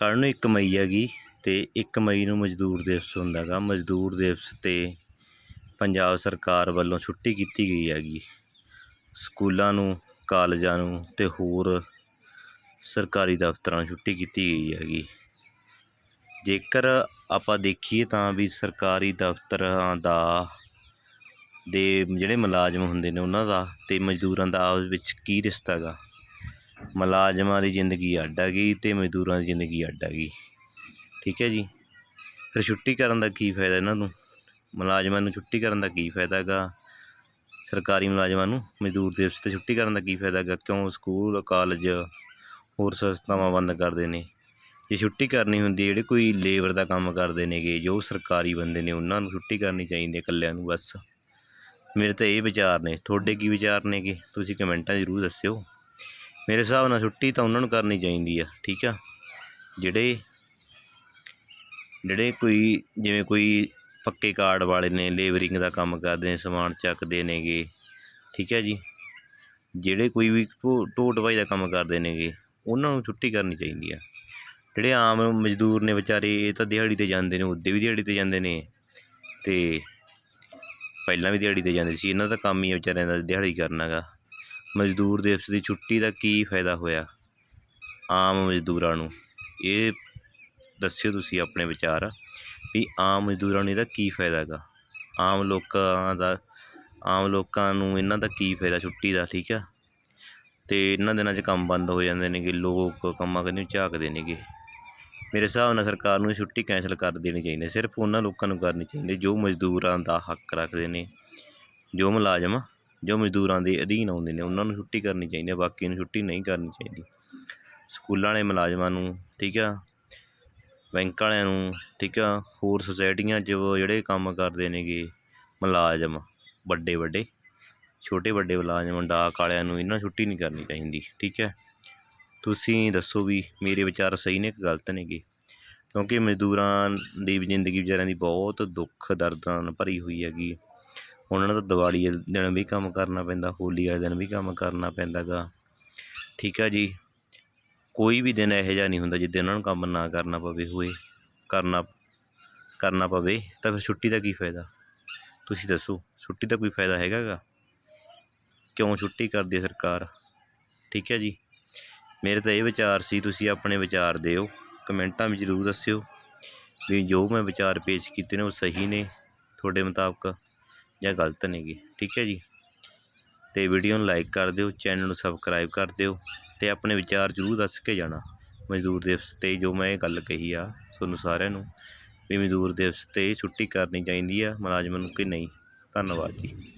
ਕੱਲ੍ਹ ਨੂੰ 1 ਮਈ ਹੈਗੀ ਅਤੇ ਇੱਕ ਮਈ ਨੂੰ ਮਜ਼ਦੂਰ ਦਿਵਸ ਹੁੰਦਾ ਗਾ ਮਜ਼ਦੂਰ ਦਿਵਸ 'ਤੇ ਪੰਜਾਬ ਸਰਕਾਰ ਵੱਲੋਂ ਛੁੱਟੀ ਕੀਤੀ ਗਈ ਹੈਗੀ। ਸਕੂਲਾਂ ਨੂੰ, ਕਾਲਜਾਂ ਨੂੰ ਅਤੇ ਹੋਰ ਸਰਕਾਰੀ ਦਫ਼ਤਰਾਂ ਨੂੰ ਛੁੱਟੀ ਕੀਤੀ ਗਈ ਹੈਗੀ। ਜੇਕਰ ਆਪਾਂ ਦੇਖੀਏ ਤਾਂ ਵੀ ਸਰਕਾਰੀ ਦਫ਼ਤਰਾਂ ਦਾ, ਦੇ ਜਿਹੜੇ ਮੁਲਾਜ਼ਮ ਹੁੰਦੇ ਨੇ ਉਹਨਾਂ ਦਾ ਅਤੇ ਮਜ਼ਦੂਰਾਂ ਦਾ ਆਪਸ ਵਿੱਚ ਕੀ ਰਿਸ਼ਤਾ ਗਾ ਮੁਲਾਜ਼ਮਾਂ ਦੀ ਜ਼ਿੰਦਗੀ ਅੱਡ ਹੈਗੀ ਅਤੇ ਮਜ਼ਦੂਰਾਂ ਦੀ ਜ਼ਿੰਦਗੀ ਅੱਡ ਹੈਗੀ ਠੀਕ ਹੈ ਜੀ? ਫਿਰ ਛੁੱਟੀ ਕਰਨ ਦਾ ਕੀ ਫਾਇਦਾ ਇਹਨਾਂ ਨੂੰ? ਮੁਲਾਜ਼ਮਾਂ ਨੂੰ ਛੁੱਟੀ ਕਰਨ ਦਾ ਕੀ ਫਾਇਦਾ ਹੈਗਾ? ਸਰਕਾਰੀ ਮੁਲਾਜ਼ਮਾਂ ਨੂੰ ਮਜ਼ਦੂਰ ਦਿਵਸ 'ਤੇ ਛੁੱਟੀ ਕਰਨ ਦਾ ਕੀ ਫਾਇਦਾ ਹੈਗਾ? ਕਿਉਂ ਸਕੂਲ, ਕਾਲਜ ਹੋਰ ਸੰਸਥਾਵਾਂ ਬੰਦ ਕਰਦੇ ਨੇ? ਜੇ ਛੁੱਟੀ ਕਰਨੀ ਹੁੰਦੀ ਜਿਹੜੇ ਕੋਈ ਲੇਬਰ ਦਾ ਕੰਮ ਕਰਦੇ ਨੇਗੇ, ਜੋ ਸਰਕਾਰੀ ਬੰਦੇ ਨੇ, ਉਹਨਾਂ ਨੂੰ ਛੁੱਟੀ ਕਰਨੀ ਚਾਹੀਦੀ ਹੈ ਇਕੱਲਿਆਂ ਨੂੰ ਬਸ। ਮੇਰੇ ਤਾਂ ਇਹ ਵਿਚਾਰ ਨੇ। ਤੁਹਾਡੇ ਕੀ ਵਿਚਾਰ ਨੇਗੇ? ਤੁਸੀਂ ਕਮੈਂਟਾਂ ਜ਼ਰੂਰ ਦੱਸਿਓ। ਮੇਰੇ ਹਿਸਾਬ ਨਾਲ ਛੁੱਟੀ ਤਾਂ ਉਹਨਾਂ ਨੂੰ ਕਰਨੀ ਚਾਹੀਦੀ ਆ, ਠੀਕ ਆ? ਜਿਹੜੇ ਜਿਹੜੇ ਕੋਈ, ਜਿਵੇਂ ਕੋਈ ਪੱਕੇ ਕਾਰਡ ਵਾਲੇ ਨੇ ਲੇਬਰਿੰਗ ਦਾ ਕੰਮ ਕਰਦੇ ਨੇ, ਸਮਾਨ ਚੱਕਦੇ ਨੇਗੇ, ਠੀਕ ਹੈ ਜੀ? ਜਿਹੜੇ ਕੋਈ ਵੀ ਢੋ ਢੋਹ ਢਵਾਈ ਦਾ ਕੰਮ ਕਰਦੇ ਨੇਗੇ, ਉਹਨਾਂ ਨੂੰ ਛੁੱਟੀ ਕਰਨੀ ਚਾਹੀਦੀ ਆ। ਜਿਹੜੇ ਆਮ ਮਜ਼ਦੂਰ ਨੇ ਵਿਚਾਰੇ, ਇਹ ਤਾਂ ਦਿਹਾੜੀ 'ਤੇ ਜਾਂਦੇ ਨੇ ਉੱਦੇ ਵੀ ਦਿਹਾੜੀ 'ਤੇ ਜਾਂਦੇ ਨੇ ਅਤੇ ਪਹਿਲਾਂ ਵੀ ਦਿਹਾੜੀ 'ਤੇ ਜਾਂਦੇ ਸੀ, ਇਹਨਾਂ ਦਾ ਕੰਮ ਹੀ ਆ ਵਿਚਾਰਿਆਂ ਦਾ ਦਿਹਾੜੀ ਕਰਨਾ ਗਾ। ਮਜ਼ਦੂਰ ਦਿਵਸ ਦੀ ਛੁੱਟੀ ਦਾ ਕੀ ਫਾਇਦਾ ਹੋਇਆ? ਆਮ ਮਜ਼ਦੂਰਾਂ ਨੂੰ। ਇਹ ਦੱਸਿਓ ਤੁਸੀਂ ਆਪਣੇ ਵਿਚਾਰ ਵੀ ਆਮ ਮਜ਼ਦੂਰਾਂ ਨੂੰ ਇਹਦਾ ਕੀ ਫਾਇਦਾ ਗਾ ਆਮ ਲੋਕਾਂ ਦਾ, ਆਮ ਲੋਕਾਂ ਨੂੰ ਇਹਨਾਂ ਦਾ ਕੀ ਫਾਇਦਾ ਛੁੱਟੀ ਦਾ, ਠੀਕ ਆ? ਅਤੇ ਇਹਨਾਂ ਦਿਨਾਂ 'ਚ ਕੰਮ ਬੰਦ ਹੋ ਜਾਂਦੇ ਨੇਗੇ, ਲੋਕ ਕੰਮਾਂ ਕੰਨੀ ਝਾਕਦੇ ਨੇਗੇ। ਮੇਰੇ ਹਿਸਾਬ ਨਾਲ ਸਰਕਾਰ ਨੂੰ ਇਹ ਛੁੱਟੀ ਕੈਂਸਲ ਕਰ ਦੇਣੀ ਚਾਹੀਦੀ, ਸਿਰਫ ਉਹਨਾਂ ਲੋਕਾਂ ਨੂੰ ਕਰਨੀ ਚਾਹੀਦੀ ਜੋ ਮਜ਼ਦੂਰਾਂ ਦਾ ਹੱਕ ਰੱਖਦੇ ਨੇ, ਜੋ ਮੁਲਾਜ਼ਮ ਜੋ ਮਜ਼ਦੂਰਾਂ ਦੇ ਅਧੀਨ ਆਉਂਦੇ ਨੇ, ਉਹਨਾਂ ਨੂੰ ਛੁੱਟੀ ਕਰਨੀ ਚਾਹੀਦੀ ਹੈ, ਬਾਕੀ ਨੂੰ ਛੁੱਟੀ ਨਹੀਂ ਕਰਨੀ ਚਾਹੀਦੀ। ਸਕੂਲਾਂ ਵਾਲੇ ਮੁਲਾਜ਼ਮਾਂ ਨੂੰ, ਠੀਕ ਆ? ਬੈਂਕ ਵਾਲਿਆਂ ਨੂੰ, ਠੀਕ ਆ? ਹੋਰ ਸੁਸਾਇਟੀਆਂ 'ਚ ਜਿਹੜੇ ਕੰਮ ਕਰਦੇ ਨੇਗੇ, ਮੁਲਾਜ਼ਮ, ਵੱਡੇ ਵੱਡੇ, ਛੋਟੇ ਵੱਡੇ ਮੁਲਾਜ਼ਮ, ਡਾਕ ਵਾਲਿਆਂ ਨੂੰ ਇਹਨਾਂ ਛੁੱਟੀ ਨਹੀਂ ਕਰਨੀ ਚਾਹੀਦੀ, ਠੀਕ ਹੈ? ਤੁਸੀਂ ਦੱਸੋ ਵੀ ਮੇਰੇ ਵਿਚਾਰ ਸਹੀ ਨੇ ਕਿ ਗਲਤ ਨੇਗੇ? ਕਿਉਂਕਿ ਮਜ਼ਦੂਰਾਂ ਦੀ ਜ਼ਿੰਦਗੀ ਵਿਚਾਰਿਆਂ ਦੀ ਬਹੁਤ ਦੁੱਖ ਦਰਦਾਂ ਨਾਲ ਭਰੀ ਹੋਈ ਹੈਗੀ। ਉਹਨਾਂ ਨੂੰ ਤਾਂ ਦਿਵਾਲੀ ਵਾਲੇ ਦਿਨ ਵੀ ਕੰਮ ਕਰਨਾ ਪੈਂਦਾ, ਹੋਲੀ ਵਾਲੇ ਦਿਨ ਵੀ ਕੰਮ ਕਰਨਾ ਪੈਂਦਾ ਗਾ ਠੀਕ ਆ ਜੀ। ਕੋਈ ਵੀ ਦਿਨ ਇਹੋ ਜਿਹਾ ਨਹੀਂ ਹੁੰਦਾ ਜਿੱਦੇ ਉਹਨਾਂ ਨੂੰ ਕੰਮ ਨਾ ਕਰਨਾ ਪਵੇ, ਹੋਏ, ਕਰਨਾ ਕਰਨਾ ਪਵੇ, ਤਾਂ ਫਿਰ ਛੁੱਟੀ ਦਾ ਕੀ ਫਾਇਦਾ? ਤੁਸੀਂ ਦੱਸੋ, ਛੁੱਟੀ ਦਾ ਕੋਈ ਫਾਇਦਾ ਹੈਗਾ ਗਾ ਕਿਉਂ ਛੁੱਟੀ ਕਰਦੀ ਹੈ ਸਰਕਾਰ? ਠੀਕ ਹੈ ਜੀ। ਮੇਰੇ ਤਾਂ ਇਹ ਵਿਚਾਰ ਸੀ, ਤੁਸੀਂ ਆਪਣੇ ਵਿਚਾਰ ਦਿਓ, ਕਮੈਂਟਾਂ ਵਿੱਚ ਜ਼ਰੂਰ ਦੱਸਿਓ ਵੀ ਜੋ ਮੈਂ ਵਿਚਾਰ ਪੇਸ਼ ਕੀਤੇ ਨੇ ਉਹ ਸਹੀ ਨੇ, ਤੁਹਾਡੇ ਮੁਤਾਬਕ। ਜਾਂ ਗਲਤ ਨੇਗੇ, ਠੀਕ ਹੈ ਜੀ? ਅਤੇ ਵੀਡੀਓ ਨੂੰ ਲਾਈਕ ਕਰ ਦਿਓ ਚੈਨਲ ਨੂੰ ਸਬਸਕ੍ਰਾਈਬ ਕਰ ਦਿਓ ਅਤੇ ਆਪਣੇ ਵਿਚਾਰ ਜ਼ਰੂਰ ਦੱਸ ਕੇ ਜਾਣਾ ਮਜ਼ਦੂਰ ਦਿਵਸ 'ਤੇ, ਜੋ ਮੈਂ ਇਹ ਗੱਲ ਕਹੀ ਆ ਤੁਹਾਨੂੰ ਸਾਰਿਆਂ ਨੂੰ ਵੀ ਮਜ਼ਦੂਰ ਦਿਵਸ 'ਤੇ ਛੁੱਟੀ ਕਰਨੀ ਚਾਹੀਦੀ ਆ, ਮੁਲਾਜ਼ਮਾਂ ਨੂੰ ਕਿ ਨਹੀਂ? ਧੰਨਵਾਦ ਜੀ।